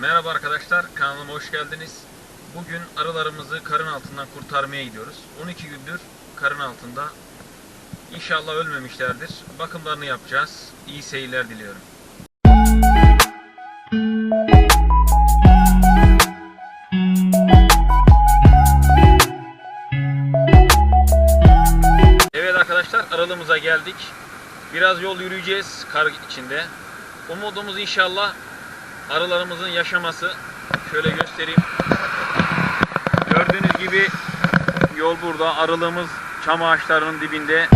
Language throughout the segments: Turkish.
Merhaba arkadaşlar, kanalıma hoş geldiniz. Bugün arılarımızı karın altından kurtarmaya gidiyoruz. 12 gündür karın altında. İnşallah ölmemişlerdir. Bakımlarını yapacağız. İyi seyirler diliyorum. Evet arkadaşlar, aralığımıza geldik. Biraz yol yürüyeceğiz kar içinde. Umudumuz inşallah arılarımızın yaşaması. Şöyle göstereyim. Gördüğünüz gibi yol burada. Arılığımız çam ağaçlarının dibinde.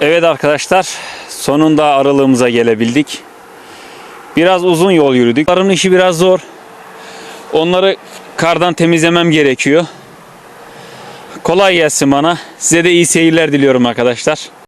Evet arkadaşlar sonunda aralığımıza gelebildik. Biraz uzun yol yürüdük. Arının işi biraz zor. Onları kardan temizlemem gerekiyor. Kolay gelsin bana. Size de iyi seyirler diliyorum arkadaşlar.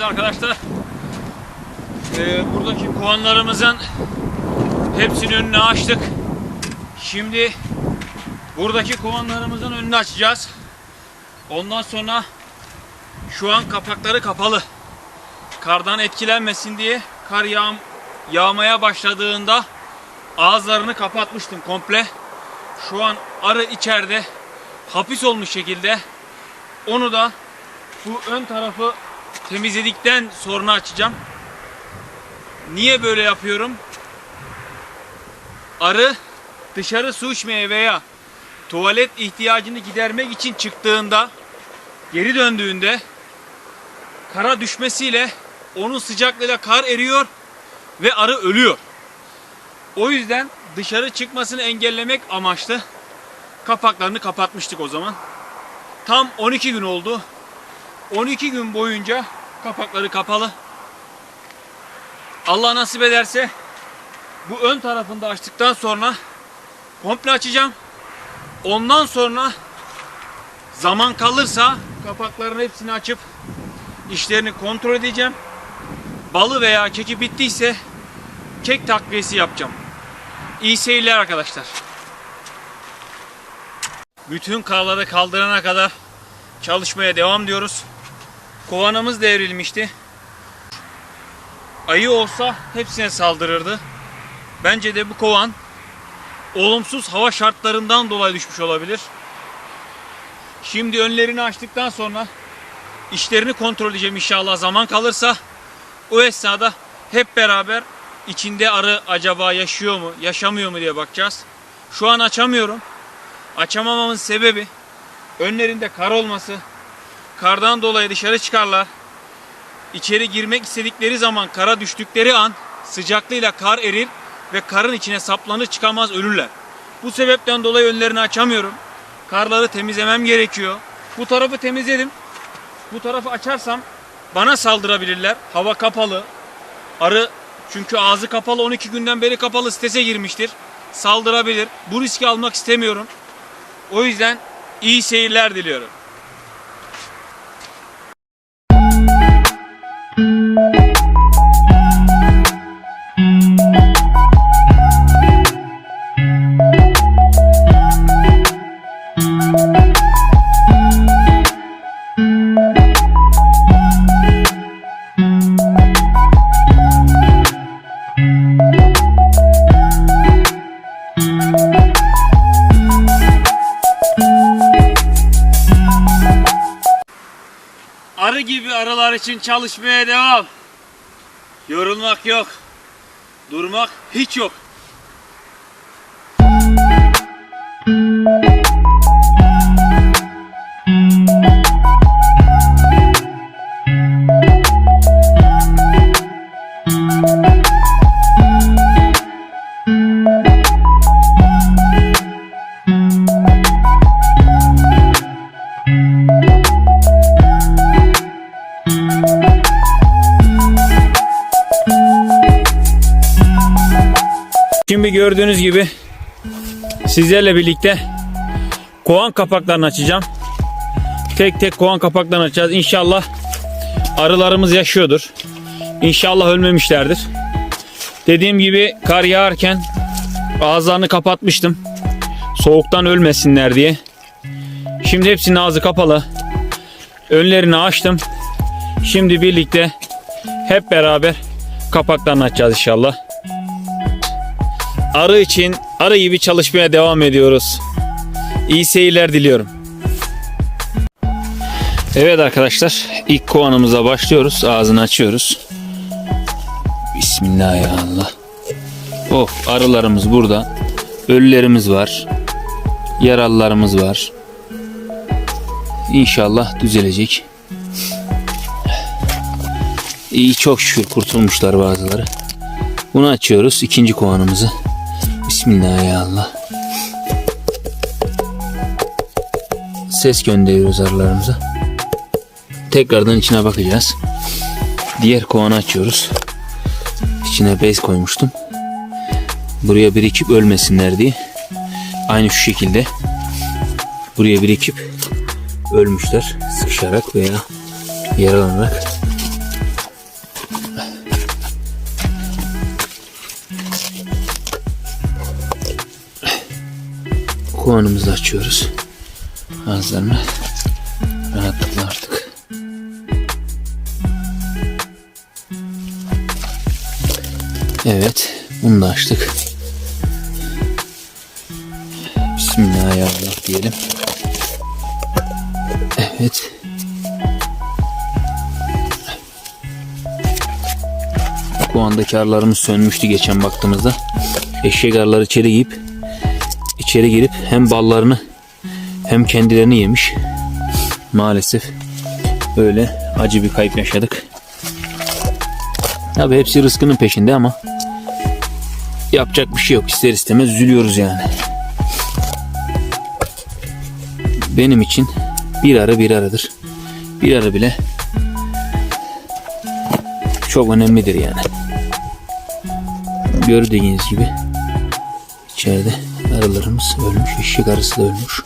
Evet arkadaşlar. eee, buradaki kovanlarımızın hepsinin önünü açtık. Şimdi buradaki kovanlarımızın önünü açacağız. Ondan sonra şu an kapakları kapalı. Kardan etkilenmesin diye kar yağ yağmaya başladığında ağızlarını kapatmıştım komple. Şu an arı içeride hapis olmuş şekilde. Onu da bu ön tarafı temizledikten sonra açacağım. Niye böyle yapıyorum? Arı dışarı su içmeye veya tuvalet ihtiyacını gidermek için çıktığında geri döndüğünde kara düşmesiyle onun sıcaklığıyla kar eriyor ve arı ölüyor. O yüzden dışarı çıkmasını engellemek amaçlı kapaklarını kapatmıştık o zaman. Tam 12 gün oldu. 12 gün boyunca kapakları kapalı. Allah nasip ederse Bu ön tarafını da açtıktan sonra komple açacağım. Ondan sonra zaman kalırsa kapakların hepsini açıp işlerini kontrol edeceğim. Balı veya keki bittiyse kek takviyesi yapacağım. İyi seyirler arkadaşlar. Bütün karları kaldırana kadar çalışmaya devam diyoruz. Kovanımız devrilmişti. Ayı olsa hepsine saldırırdı. Bence de bu kovan olumsuz hava şartlarından dolayı düşmüş olabilir. Şimdi önlerini açtıktan sonra işlerini kontrol edeceğim inşallah zaman kalırsa. O esnada hep beraber içinde arı acaba yaşıyor mu, yaşamıyor mu diye bakacağız. Şu an açamıyorum. Açamamamın sebebi önlerinde kar olması. Kardan dolayı dışarı çıkarlar. İçeri girmek istedikleri zaman kara düştükleri an sıcaklığıyla kar erir ve karın içine saplanır çıkamaz ölürler. Bu sebepten dolayı önlerini açamıyorum. Karları temizlemem gerekiyor. Bu tarafı temizledim. Bu tarafı açarsam bana saldırabilirler. Hava kapalı. Arı çünkü ağzı kapalı 12 günden beri kapalı strese girmiştir. Saldırabilir. Bu riski almak istemiyorum. O yüzden iyi seyirler diliyorum. İçin çalışmaya devam. Yorulmak yok. Durmak hiç yok. Gördüğünüz gibi sizlerle birlikte kovan kapaklarını açacağım. Tek tek kovan kapaklarını açacağız. İnşallah arılarımız yaşıyordur. İnşallah ölmemişlerdir. Dediğim gibi kar yağarken ağızlarını kapatmıştım. Soğuktan ölmesinler diye. Şimdi hepsinin ağzı kapalı. Önlerini açtım. Şimdi birlikte hep beraber kapaklarını açacağız inşallah. Arı için arı gibi çalışmaya devam ediyoruz. İyi seyirler diliyorum. Evet arkadaşlar ilk kovanımıza başlıyoruz. Ağzını açıyoruz. Bismillahirrahmanirrahim. Of arılarımız burada. Ölülerimiz var. Yaralılarımız var. İnşallah düzelecek. İyi çok şükür kurtulmuşlar bazıları. Bunu açıyoruz ikinci kovanımızı. Bismillahirrahmanirrahim. Ses gönderiyoruz arılarımıza. Tekrardan içine bakacağız. Diğer kovanı açıyoruz. İçine bez koymuştum. Buraya birikip ölmesinler diye. Aynı şu şekilde buraya birikip ölmüşler. Sıkışarak veya yaralanarak. Kovanımızı açıyoruz. Ağızlarını rahatlıkla artık. Evet. Bunu da açtık. Bismillahirrahmanirrahim diyelim. Evet. Kovandaki arılarımız sönmüştü geçen baktığımızda. Eşek arıları içeri girip içeri girip hem ballarını hem kendilerini yemiş. Maalesef öyle acı bir kayıp yaşadık. Tabi hepsi rızkının peşinde ama yapacak bir şey yok. İster istemez üzülüyoruz yani. Benim için bir arı bir arıdır. Bir arı bile çok önemlidir yani. Gördüğünüz gibi içeride arılarımız ölmüş. Eşek arısı da ölmüş.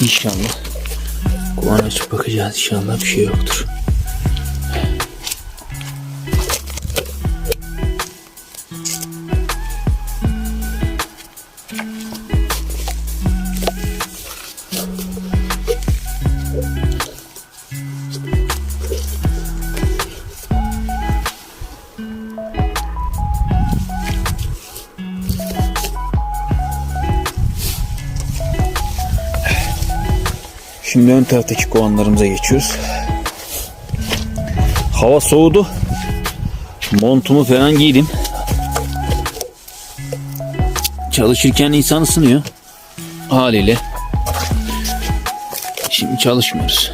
İnşallah kovan açıp bakacağız. İnşallah bir şey yoktur. Şimdi ön taraftaki kovanlarımıza geçiyoruz. Hava soğudu. Montumu falan giydim. Çalışırken insan ısınıyor. Haliyle. Şimdi çalışmıyoruz.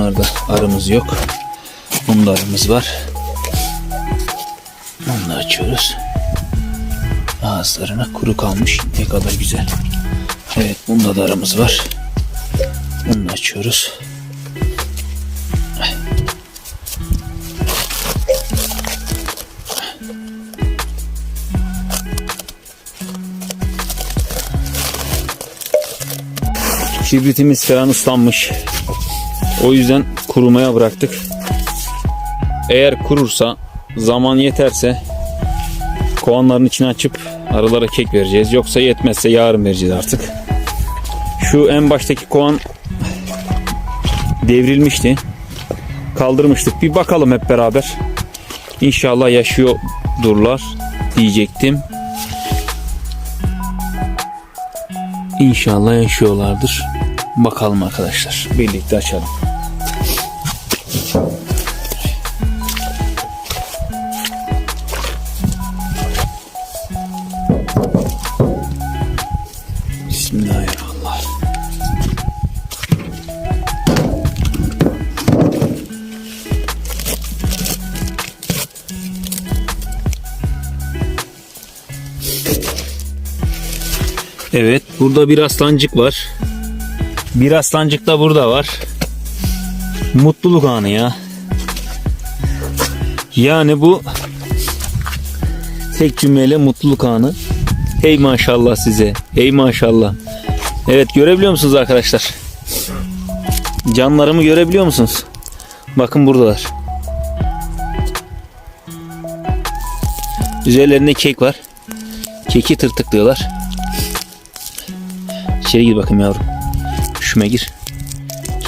Bunlarda arımız yok. Bunda arımız var. Onu da açıyoruz. Ağızlarına kuru kalmış. Ne kadar güzel. Evet bunda da arımız var. Bunu da açıyoruz. Kibritimiz falan ıslanmış. O yüzden kurumaya bıraktık. Eğer kurursa zaman yeterse kovanların içine açıp arılara kek vereceğiz. Yoksa yetmezse yarın vereceğiz artık. Şu en baştaki kovan devrilmişti. Kaldırmıştık. Bir bakalım hep beraber. İnşallah yaşıyordurlar diyecektim. İnşallah yaşıyorlardır. Bakalım arkadaşlar. Birlikte açalım. Bismillahirrahmanirrahim. Evet, burada bir aslancık var. Bir aslancık da burada var. Mutluluk anı ya. Yani bu tek cümleyle mutluluk anı. Hey maşallah size. Hey maşallah. Evet görebiliyor musunuz arkadaşlar? Canlarımı görebiliyor musunuz? Bakın buradalar. Üzerlerinde kek var. Keki tırtıklıyorlar. İçeri gir bakayım yavrum. Şüme gir.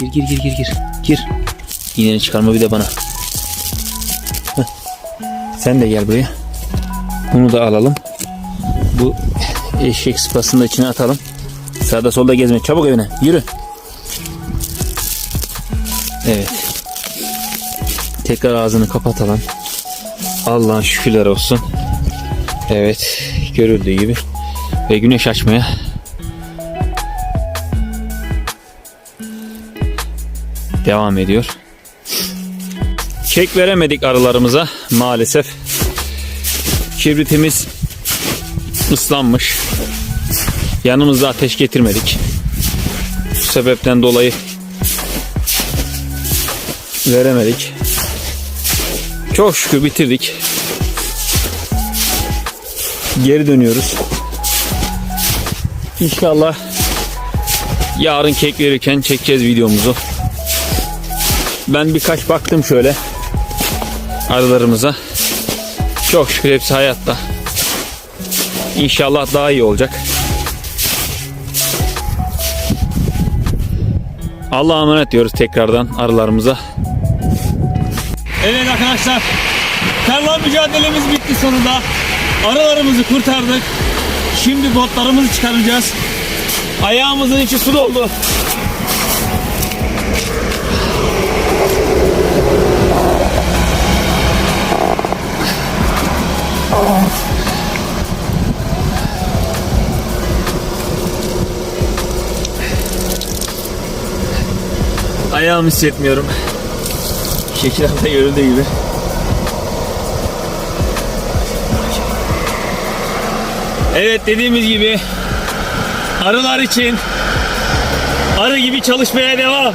Gir gir gir gir gir. Gir. İğneni çıkarma bir de bana. Heh. Sen de gel buraya. Bunu da alalım. Bu eşek sıpasını da içine atalım. Sağda solda gezme. Çabuk evine. Yürü. Evet. Tekrar ağzını kapatalım. Allah'ın şükürler olsun. Evet. Görüldüğü gibi. Ve güneş açmaya devam ediyor. Kek veremedik arılarımıza maalesef. Kibritimiz ıslanmış. Yanımızda ateş getirmedik. Bu sebepten dolayı veremedik. Çok şükür bitirdik. Geri dönüyoruz. İnşallah yarın kek verirken çekeceğiz videomuzu. Ben birkaç baktım şöyle arılarımıza. Çok şükür hepsi hayatta. İnşallah daha iyi olacak. Allah'a emanet diyoruz tekrardan arılarımıza. Evet arkadaşlar. Tarla mücadelemiz bitti sonunda. Arılarımızı kurtardık. Şimdi botlarımızı çıkaracağız. Ayağımızın içi su doldu. ayağımı hissetmiyorum. Şekilde görüldüğü gibi. Evet dediğimiz gibi arılar için arı gibi çalışmaya devam.